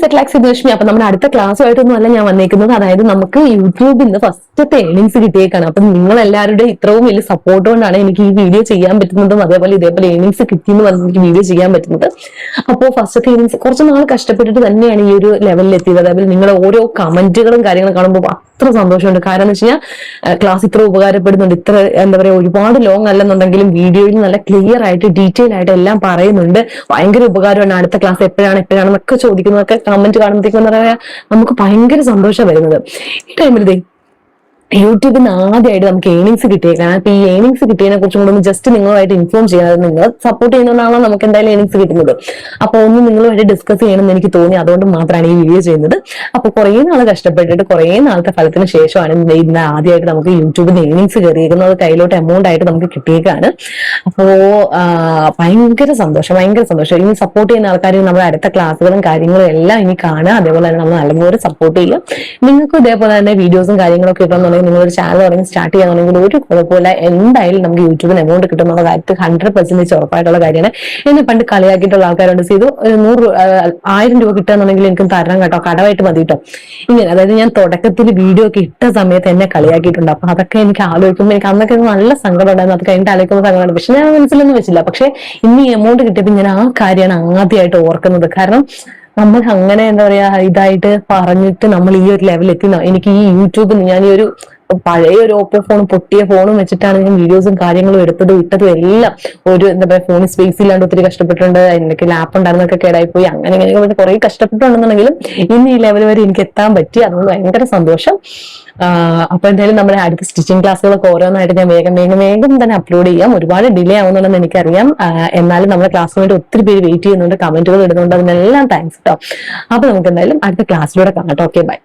Set Lakshmi അപ്പൊ നമ്മുടെ അടുത്ത ക്ലാസ്സുമായിട്ടൊന്നും അല്ല ഞാൻ വന്നേക്കുന്നത്. അതായത് നമുക്ക് യൂട്യൂബിൽ നിന്ന് ഫസ്റ്റത്തെ ഏണിങ്സ് കിട്ടിയേക്കാണ്. അപ്പൊ നിങ്ങൾ എല്ലാവരുടെ ഇത്രയും വലിയ സപ്പോർട്ട് കൊണ്ടാണ് എനിക്ക് ഈ വീഡിയോ ചെയ്യാൻ പറ്റുന്നതും അതേപോലെ ഇതേപോലെ ഏണിങ്സ് കിട്ടിയെന്ന് പറഞ്ഞ് എനിക്ക് വീഡിയോ ചെയ്യാൻ പറ്റുന്നത്. അപ്പോൾ ഫസ്റ്റ് ഏണിങ്സ് കുറച്ച് നാൾ കഷ്ടപ്പെട്ടിട്ട് തന്നെയാണ് ഈ ഒരു ലെവലിൽ എത്തിയത്. അതേപോലെ നിങ്ങളുടെ ഓരോ കമന്റുകളും കാര്യങ്ങളും കാണുമ്പോൾ അത്ര സന്തോഷമുണ്ട്. കാരണം എന്ന് വെച്ച് കഴിഞ്ഞാൽ ക്ലാസ് ഇത്ര ഉപകാരപ്പെടുന്നുണ്ട്. ഇത്ര എന്താ പറയാ ഒരുപാട് ലോങ് അല്ലെന്നുണ്ടെങ്കിലും വീഡിയോയിൽ നല്ല ക്ലിയർ ആയിട്ട് ഡീറ്റെയിൽ ആയിട്ട് എല്ലാം പറയുന്നുണ്ട്. ഭയങ്കര ഉപകാരമാണ് അടുത്ത ക്ലാസ് എപ്പോഴാണ് എപ്പോഴാണെന്നൊക്കെ ചോദിക്കുന്നതൊക്കെ കമന്റ് കാണുമ്പോഴത്തേക്കും എന്താ പറയാ നമുക്ക് ഭയങ്കര സന്തോഷം വരുന്നത്. ഈ ടൈമിൽ യൂട്യൂബിൽ നിന്ന് ആദ്യമായിട്ട് നമുക്ക് ഏണിങ്സ് കിട്ടിയേക്കാണ് അപ്പൊ ഈ ഏണിങ്സ് കിട്ടിയതിനെ കുറിച്ചും കൂടെ ഒന്ന് ജസ്റ്റ് നിങ്ങളുമായിട്ട് ഇൻഫോം ചെയ്യാതെ നിങ്ങൾ സപ്പോർട്ട് ചെയ്യുന്നതുകൊണ്ടാണോ നമുക്ക് എന്തായാലും ഏണിങ്സ് കിട്ടുന്നത് അപ്പൊ ഒന്ന് നിങ്ങളുമായിട്ട് ഡിസ്കസ് ചെയ്യണമെന്ന് എനിക്ക് തോന്നി. അതുകൊണ്ട് മാത്രമാണ് ഈ വീഡിയോ ചെയ്യുന്നത്. അപ്പൊ കുറേ നാൾ കഷ്ടപ്പെട്ടിട്ട് കുറേ നാളത്തെ ഫലത്തിന് ശേഷമാണ് ഇന്ന് ആദ്യമായിട്ട് നമുക്ക് യൂട്യൂബിൽ നിന്ന് ഏണിങ്സ് കയറിയിരിക്കുന്നത്. കയ്യിലോട്ട് എമൗണ്ട് ആയിട്ട് നമുക്ക് കിട്ടിയേക്കാണ്. അപ്പോ ഭയങ്കര സന്തോഷം ഭയങ്കര സന്തോഷം. ഇനി സപ്പോർട്ട് ചെയ്യുന്ന ആൾക്കാർ നമ്മുടെ അടുത്ത ക്ലാസ്സുകളും കാര്യങ്ങളും എല്ലാം ഇനി കാണുക. അതേപോലെ തന്നെ നമ്മൾ നല്ലപോലെ സപ്പോർട്ട് ചെയ്യുക. നിങ്ങൾക്കും ഇതേപോലെ തന്നെ വീഡിയോസും കാര്യങ്ങളൊക്കെ കിട്ടണമെന്നുണ്ടെങ്കിൽ നിങ്ങളൊരു ചാനൽ തുടങ്ങി സ്റ്റാർട്ട് ചെയ്യാന്നുണ്ടെങ്കിൽ ഒരു കുഴപ്പമില്ല എന്തായാലും നമുക്ക് യൂട്യൂബിന് എമൗണ്ട് കിട്ടുന്നുള്ള കാര്യത്തിൽ ഹൺഡ്രഡ് പെർസെന്റേജ് ഉറപ്പായിട്ടുള്ള കാര്യമാണ്. എന്നെ പണ്ട് കളിയാക്കിയിട്ടുള്ള ആൾക്കാരുണ്ട്. ചെയ്തു നൂറ് ആയിരം രൂപ കിട്ടുകയാണെന്നുണ്ടെങ്കിൽ എനിക്ക് തരണം കേട്ടോ. കടമായിട്ട് മതി കേട്ടോ. ഇങ്ങനെ അതായത് ഞാൻ തുടക്കത്തിൽ വീഡിയോ ഒക്കെ ഇട്ട സമയത്ത് എന്നെ കളിയാക്കിയിട്ടുണ്ട്. അപ്പൊ അതൊക്കെ എനിക്ക് ആലോചിക്കുമ്പോൾ എനിക്ക് അന്നൊക്കെ നല്ല സങ്കടം ഉണ്ടായിരുന്നു. അത് കഴിഞ്ഞിട്ട് ആലോചിക്കുമ്പോൾ സങ്കടമാണ് പക്ഷെ ഞാൻ മനസ്സിലൊന്നും വെച്ചില്ല. പക്ഷെ ഇന്ന് ഈ എമൗണ്ട് കിട്ടിയപ്പോൾ ഞാൻ ആ കാര്യമാണ് ആദ്യമായിട്ട് ഓർക്കുന്നത്. കാരണം നമ്മൾ അങ്ങനെ എന്താ പറയാ ഇതായിട്ട് പറഞ്ഞിട്ട് നമ്മൾ ഈ ഒരു ലെവലിൽ എത്തി എനിക്ക് ഈ യൂട്യൂബിൽ ഞാൻ ഈ ഒരു പഴയ ഒരു ഓപ്പോ ഫോൺ പൊട്ടിയ ഫോണും വെച്ചിട്ടാണ് ഞാൻ വീഡിയോസും കാര്യങ്ങളും എടുത്തതും ഇട്ടതും എല്ലാം ഒരു എന്താ പറയുക ഫോണിൽ സ്പേസ് ഇല്ലാണ്ട് ഒത്തിരി കഷ്ടപ്പെട്ടിട്ടുണ്ട്. എനിക്ക് ലാപ്പ് ഉണ്ടായിരുന്നൊക്കെ കേടായി പോയി അങ്ങനെ ഇങ്ങനെ കുറെ കഷ്ടപ്പെട്ടുണ്ടെന്നുണ്ടെങ്കിലും ഇന്ന് ഈ ലെവൽ വരെ എനിക്ക് എത്താൻ പറ്റി. അതുകൊണ്ട് ഭയങ്കര സന്തോഷം. അപ്പൊ എന്തായാലും നമ്മുടെ അടുത്ത സ്റ്റിച്ചിങ് ക്ലാസ്സുകളൊക്കെ ഓരോന്നായിട്ട് ഞാൻ വേഗം വേഗം വേഗം തന്നെ അപ്ലോഡ് ചെയ്യാം. ഒരുപാട് ഡിലേ ആവുന്നുണ്ടെന്ന് എനിക്കറിയാം. എന്നാലും നമ്മുടെ ക്ലാസ്സിന് വേണ്ടി ഒത്തിരി പേര് വെയിറ്റ് ചെയ്യുന്നുണ്ട്. കമന്റുകൾ ഇടുന്നുണ്ട്. അതിനെല്ലാം താങ്ക്സ് കേട്ടോ അപ്പൊ നമുക്ക് എന്തായാലും അടുത്ത ക്ലാസ്സിലൂടെ കാണാം ഓക്കെ ബൈ